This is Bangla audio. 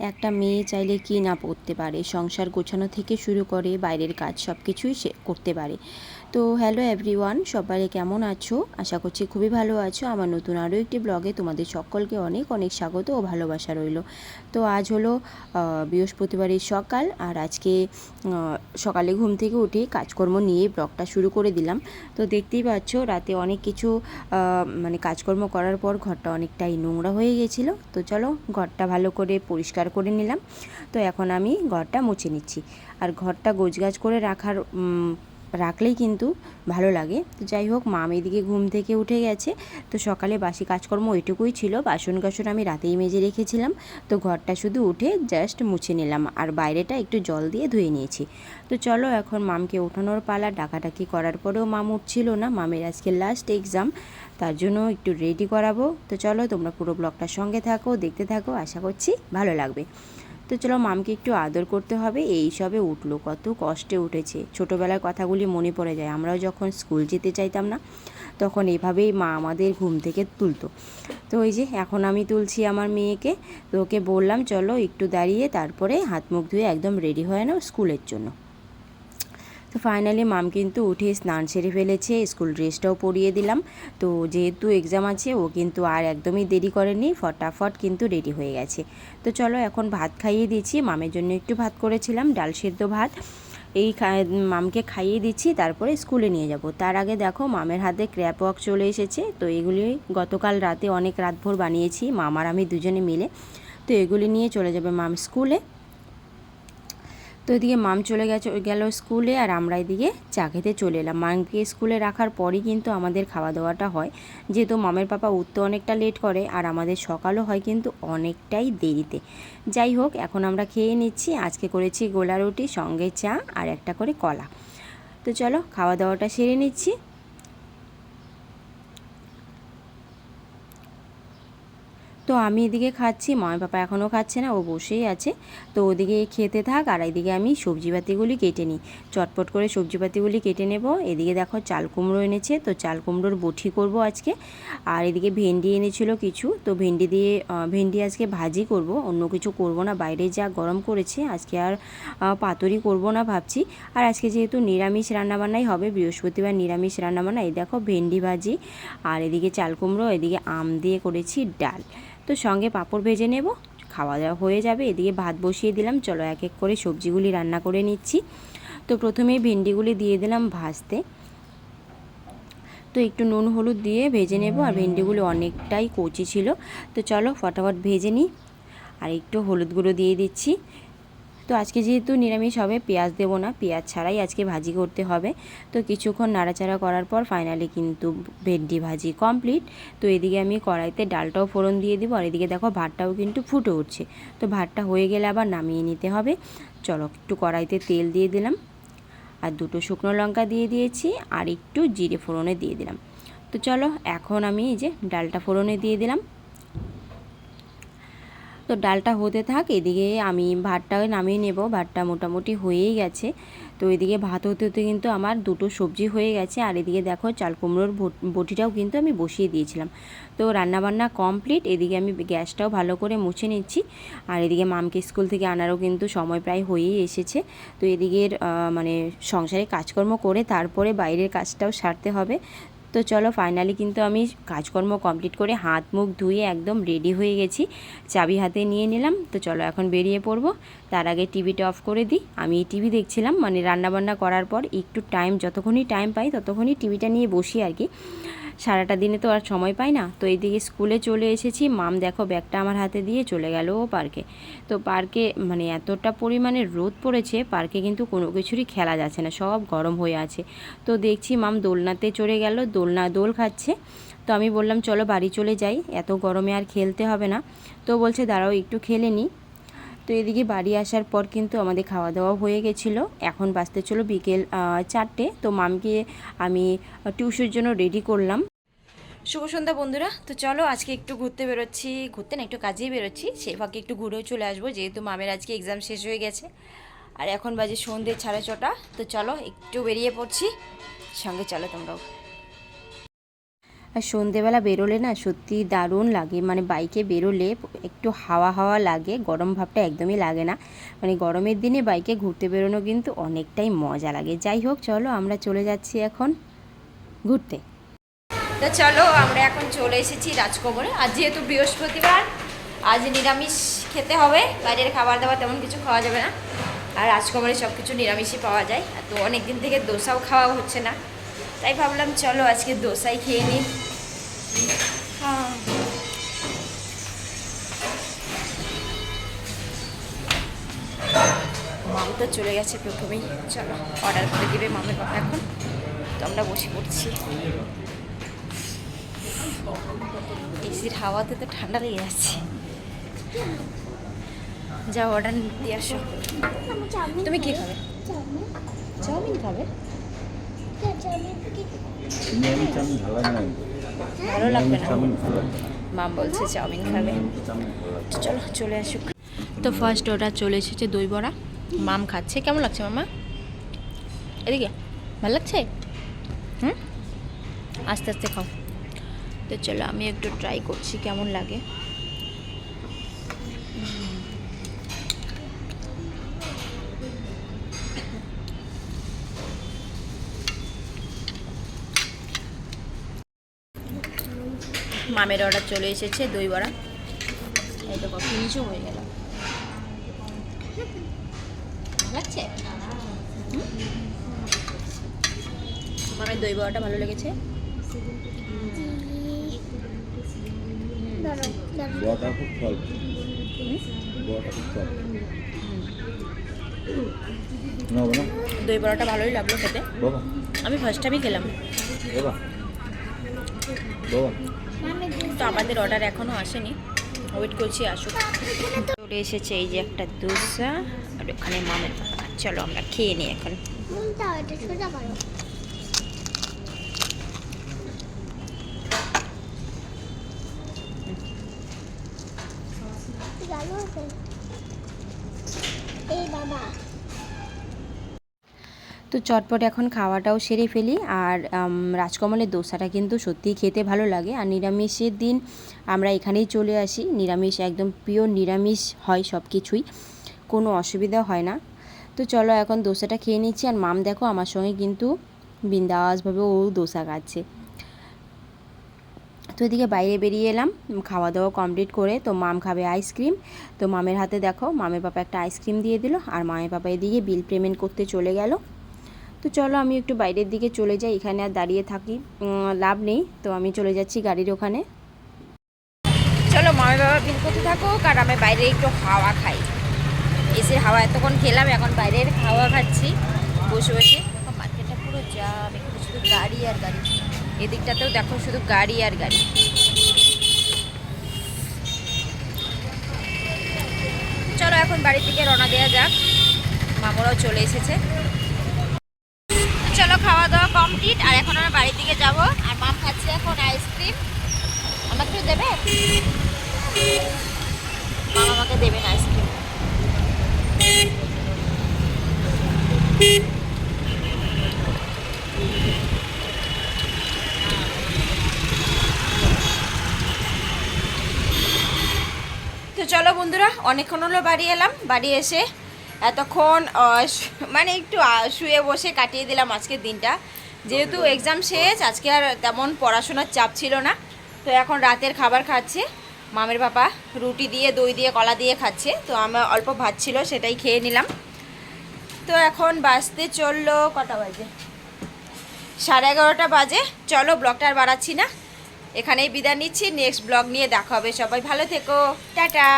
একটা মেয়ে চাইলে কি না পড়তে পারে? সংসার গোছানো থেকে শুরু করে বাইরের কাজ সব কিছুই সে করতে পারে। তো হ্যালো এভরিওয়ান সবাই কেমন আছো? আশা করছি খুবই ভালো আছো। আমার নতুন আরও একটি ব্লগে তোমাদের সকলকে অনেক অনেক স্বাগত ও ভালোবাসা রইল। তো আজ হলো বৃহস্পতিবারের সকাল আর আজকে সকালে ঘুম থেকে উঠে কাজকর্ম নিয়ে ব্লগটা শুরু করে দিলাম। তো দেখতেই পাচ্ছ, রাতে অনেক কিছু মানে কাজকর্ম করার পর ঘরটা অনেকটাই নোংরা হয়ে গেছিল। তো চলো ঘরটা ভালো করে পরিষ্কার করে নিলাম। তো এখন আমি ঘরটা মুছে নিচ্ছি। আর ঘরটা গোছগাছ করে রাখার রাখলেই কিন্তু ভালো লাগে। তো যাই হোক, মা এদিকে ঘুম থেকে উঠে গেছে। তো সকালে বাসি কাজকর্ম ওইটুকুই ছিল। বাসন কাসন আমি রাতেই মেজে রেখেছিলাম। তো ঘরটা শুধু উঠে জাস্ট মুছে নিলাম। আর বাইরেটা একটু জল দিয়ে ধুয়ে নিয়েছি। তো চলো এখন মামকে ওঠানোর পালা। ডাকাডাকি করার পরেও মাম উঠছিল না। মামের আজকে লাস্ট এক্সাম তার জন্য একটু রেডি করাবো। তো চলো তোমরা পুরো ব্লগটার সঙ্গে থাকো, দেখতে থাকো। আশা করছি ভালো লাগবে। তো চলো মামকে একটু আদর করতে হবে। এই সবে উঠল, কত কষ্টে উঠেছে। ছোটোবেলার কথাগুলি মনে পড়ে যায়, আমরাও যখন স্কুল যেতে চাইতাম না, তখন এভাবেই মা আমাদের ঘুম থেকে তুলতো। তো ওই যে, এখন আমি তুলছি আমার মেয়েকে, তো ওকে বললাম, চলো একটু দাঁড়িয়ে, তারপরে হাত মুখ ধুয়ে একদম রেডি হয়ে নাও স্কুলের জন্য। তো ফাইনালি মাম কিন্তু উঠে স্নান সেরে ফেলেছে স্কুল ড্রেসটাও পরিয়ে দিলাম। তো যেহেতু এক্সাম আছে, ও কিন্তু আর একদমই দেরি করেনি, ফটাফট কিন্তু রেডি হয়ে গেছে। তো চলো এখন ভাত খাইয়ে দিচ্ছি মামের জন্য একটু ভাত করেছিলাম, ডাল সেদ্ধ ভাত। এই মামকে খাইয়ে দিচ্ছি, তারপরে স্কুলে নিয়ে যাব। তার আগে দেখো মামের হাতে ক্র্যাপ ওয়াক চলে এসেছে, তো এগুলি গতকাল রাতে অনেক রাতভর বানিয়েছি, মামার আমি দুজনে মিলে। তো এগুলি নিয়ে চলে যাবে মাম স্কুলে তো এদিকে মাম চলে গেছে গেল স্কুলে আর আমরা এদিকে চা খেতে চলে এলাম। মামকে স্কুলে রাখার পরই কিন্তু আমাদের খাওয়া দাওয়াটা হয়। যেহেতু মামের পাপা উঠতে অনেকটা লেট করে আর আমাদের সকালও হয় কিন্তু অনেকটাই দেরিতে। যাই হোক, এখন আমরা খেয়ে নিচ্ছি। আজকে করেছি গোলা রুটি, সঙ্গে চা আর একটা করে কলা। তো চলো খাওয়া দাওয়াটা সেরে নিচ্ছি। তো আমি এদিকে খাচ্ছি, মামা পাপা এখনও খাচ্ছে না, ও বসেই আছে। তো ওদিকে খেতে থাক, আর এদিকে আমি সবজিপাতিগুলি কেটে নিই। চটপট করে সবজিপাতিগুলি কেটে নেব। এদিকে দেখো চাল কুমড়ো এনেছে, তো চাল কুমড়োর বটি করব আজকে। আর এদিকে ভেন্ডি এনেছিল কিছু, তো ভেন্ডি দিয়ে ভেন্ডি আজকে ভাজি করব। অন্য কিছু করব না, বাইরে যা গরম করেছে, আজকে আর পাতুরি করব না ভাবছি। আর আজকে যেহেতু নিরামিষ রান্নাবান্নাই হবে, বৃহস্পতিবার নিরামিষ রান্নাবান্না, এই দেখো ভেন্ডি ভাজি। আর এদিকে চাল কুমড়ো, এদিকে আম দিয়ে করেছি ডাল। তো সঙ্গে পাঁপড় ভেজে নেব। খাওয়া দাওয়া হয়ে যাবে, এদিকে ভাত বসিয়ে দিলাম। চলো এক এক করে সবজিগুলি রান্না করে নিচ্ছি। তো প্রথমেই ভেন্ডিগুলি দিয়ে দিলাম ভাজতে। তো একটু নুন, হলুদ দিয়ে ভেজে নেব। আর ভেন্ডিগুলো অনেকটাই কচি ছিল। তো চলো ফটাফট ভেজে নিই। আর একটু হলুদ গুঁড়ো দিয়ে দিচ্ছি। তো আজকে যেহেতু নিরামিষ হবে, পেঁয়াজ দেবো না। পেঁয়াজ ছাড়াই আজকে ভাজি করতে হবে। তো কিছুক্ষণ নাড়াচাড়া করার পর ফাইনালি কিন্তু ভেন্ডি ভাজি কমপ্লিট তো এদিকে আমি কড়াইতে ডালটাও ফোড়ন দিয়ে দিব। আর এদিকে দেখো ভাতটাও কিন্তু ফুটে উঠছে। তো ভাতটা হয়ে গেলে আবার নামিয়ে নিতে হবে। চলো একটু কড়াইতে তেল দিয়ে দিলাম। আর দুটো শুকনো লঙ্কা দিয়ে দিয়েছি। আর একটু জিরে ফোড়নে দিয়ে দিলাম। তো চলো এখন আমি এই যে ডালটা ফোড়নে দিয়ে দিলাম। তো ডালটা হতে থাক, এদিকে আমি ভাতটাও নামিয়ে নেব। ভাতটা মোটামুটি হয়েই গেছে। তো এদিকে ভাত হতে হতে কিন্তু আমার দুটো সবজি হয়ে গেছে। আর এদিকে দেখো, চাল কুমড়োর বট- বটিটাও কিন্তু আমি বসিয়ে দিয়েছিলাম। তো রান্নাবান্না কমপ্লিট। এদিকে আমি গ্যাসটাও ভালো করে মুছে নিচ্ছি। আর এদিকে মামকে স্কুল থেকে আনারও কিন্তু সময় প্রায় হয়েই এসেছে। তো এদিকের মানে সংসারে কাজকর্ম করে তারপরে বাইরের কাজটাও সারতে হবে। তো চলো ফাইনালি কিন্তু আমি কাজকর্ম কমপ্লিট করে হাত মুখ ধুয়ে একদম রেডি হয়ে গেছি। চাবি হাতে নিয়ে নিলাম। তো চলো এখন বেরিয়ে পড়ব। তার আগে টিভিটা অফ করে দিই। আমি টিভি দেখছিলাম। মানে রান্নাবান্না করার পর একটু টাইম যতক্ষণই টাইম পাই ততক্ষণই টিভিটা নিয়ে বসি আর কি। সারাটা দিনে তো আর সময় পাই না। তো এইদিকে স্কুলে চলে এসেছি। মাম দেখো ব্যাগটা আমার হাতে দিয়ে চলে গেল ও পার্কে। তো পার্কে মানে এতটা পরিমাণে রোদ পড়েছে, পার্কে কিন্তু কোনো কিছুরই খেলা যাচ্ছে না, সব গরম হয়ে আছে। তো দেখছি মাম দোলনাতে চড়ে গেল, দোলনা দোল খাচ্ছে। তো আমি বললাম, চলো বাড়ি চলে যাই, এত গরমে আর খেলতে হবে না। তো বলছে, দাঁড়াও, একটু খেলে নিই তো এদিকে বাড়ি আসার পর কিন্তু আমাদের খাওয়া দাওয়া হয়ে গেছিল। এখন বাঁচতে চলো বিকেল চারটে। তো মামকে আমি টিউশনের জন্য রেডি করলাম। শুভ সন্ধ্যা বন্ধুরা। তো চলো আজকে একটু ঘুরতে বেরোচ্ছি। ঘুরতে না, একটু কাজেই বেরোচ্ছি। সেই ফাঁকে একটু ঘুরেও চলে আসব। যেহেতু মামের আজকে এক্সাম শেষ হয়ে গেছে। আর এখন বাজে সন্ধ্যে সাড়ে ছটা। তো চলো একটু বেরিয়ে পড়ছি। সঙ্গে চলো তোমরাও। আর সন্ধেবেলা বেরোলে না সত্যি দারুণ লাগে। মানে বাইকে বেরোলে একটু হাওয়া হাওয়া লাগে। গরম ভাবটা একদমই লাগে না। মানে গরমের দিনে বাইকে ঘুরতে বেরোনো কিন্তু অনেকটাই মজা লাগে। যাই হোক, চলো আমরা চলে যাচ্ছি এখন ঘুরতে। তো চলো, আমরা এখন চলে এসেছি রাজকবরে। আর যেহেতু বৃহস্পতিবার, আজ নিরামিষ খেতে হবে। বাইরের খাবার দাবার তেমন কিছু খাওয়া যাবে না। আর রাজকবরে সব কিছু নিরামিষই পাওয়া যায়। তো অনেক দিন থেকে দোসাও খাওয়া হচ্ছে না। তাই ভাবলাম, চলো আজকে দোসাই খেয়ে নিই। হ্যাঁ। মাম তো চলে গেছে প্রথমেই। চলো অর্ডার করে দিবে মামের বাবা এখন। তো আমরা বসে পড়ছি। এসির হাওয়াতে তো ঠান্ডা লেগে যাচ্ছে। যা অর্ডার দিয়ে আসো। তুমি কি খাবে? চাউমিন খাবে? ভালো লাগবে না? মাম বলছে চাউমিন খাবে। চলো, চলে আসুক। তো ফার্স্ট অর্ডার চলে এসেছে দই বড়া। মাম খাচ্ছে। কেমন লাগছে মামা? এদিকে, ভালো লাগছে? হুম? আস্তে আস্তে খাও। তো চলো, আমি একটু ট্রাই করছি কেমন লাগে। মামের অর্ডার চলে এসেছে, দই বড়া। এই তো কফি নিচু হয়ে গেল? মামের দই বড়াটা ভালো লেগেছে? খুব খুব দই বড়াটা ভালোই লাগল খেতে। আমি ফার্স্ট টাইমই খেলাম। বাবা। বাবা। তো আমাদের অর্ডার এখনও আসেনি। ওয়েট করছি আসুক। চলে এসেছে এই যে একটা দোসা। আর ওখানে মামের চলো আমরা খেয়ে নিই এখন। তো? চটপট এখন খাওয়াটাও সেরে ফেলি আর রাজকমলের দোসাটা কিন্তু সত্যিই খেতে ভালো লাগে। আর নিরামিষের দিন আমরা এখানেই চলে আসি। নিরামিষ একদম পিওর নিরামিষ হয় সব কিছুই কোনো অসুবিধা হয় না। তো চলো এখন দোসাটা খেয়ে নিচ্ছি। আর মাম দেখো আমার সঙ্গে কিন্তু বিন্দাসভাবে ও দোসা খাচ্ছে। তো এদিকে বাইরে বেরিয়ে এলাম। খাওয়া দাওয়া কমপ্লিট করে তো মাম খাবে আইসক্রিম তো মামের হাতে দেখো, মামের পাপা একটা আইসক্রিম দিয়ে দিল আর মামের পাপা এদিকে বিল পেমেন্ট করতে চলে গেল। তো চলো আমি একটু বাইরের দিকে চলে যাই, এখানে আর দাঁড়িয়ে থাকি। লাভ নেই, তো আমি চলে যাচ্ছি গাড়ির ওখানে। চলো মামি বাবা বিল করতে থাকো আর আমি বাইরে একটু হাওয়া খাই। এসে হাওয়া, এতক্ষণ খেলাম, এখন বাইরের হাওয়া খাচ্ছি। বসে বসে মার্কেটটা পুরো জাম এখানে শুধু গাড়ি আর গাড়ি। এদিকটাতেও দেখো শুধু গাড়ি আর গাড়ি। চলো এখন বাড়ির দিকে রওনা দেওয়া যাক। মামুরাও চলে এসেছে। চলো খাওয়া দাওয়া কমপ্লিট, আর এখন আমরা বাড়ির দিকে যাব। আর মাম খাচ্ছে এখন আইসক্রিম। আমাকে দেবে? মা আমাকে দেবেন আইসক্রিম। চলো বন্ধুরা, অনেকক্ষণ হলো বাড়ি এলাম। বাড়ি এসে এতক্ষণ মানে একটু শুয়ে বসে কাটিয়ে দিলাম আজকের দিনটা। যেহেতু এক্সাম শেষ, আজকে আর তেমন পড়াশোনার চাপ ছিল না। তো এখন রাতের খাবার খাচ্ছে। মামের বাবা রুটি দিয়ে, দই দিয়ে, কলা দিয়ে খাচ্ছে। তো আমার অল্প ভাত ছিল, সেটাই খেয়ে নিলাম। তো এখন বাজতে চলল কটা বাজে? সাড়ে এগারোটা বাজে। চলো ব্লগটা আর বাড়াচ্ছি না। এখানেই বিদায় নিচ্ছি। নেক্সট ব্লগ নিয়ে দেখা হবে। সবাই ভালো থেকো। টাটা।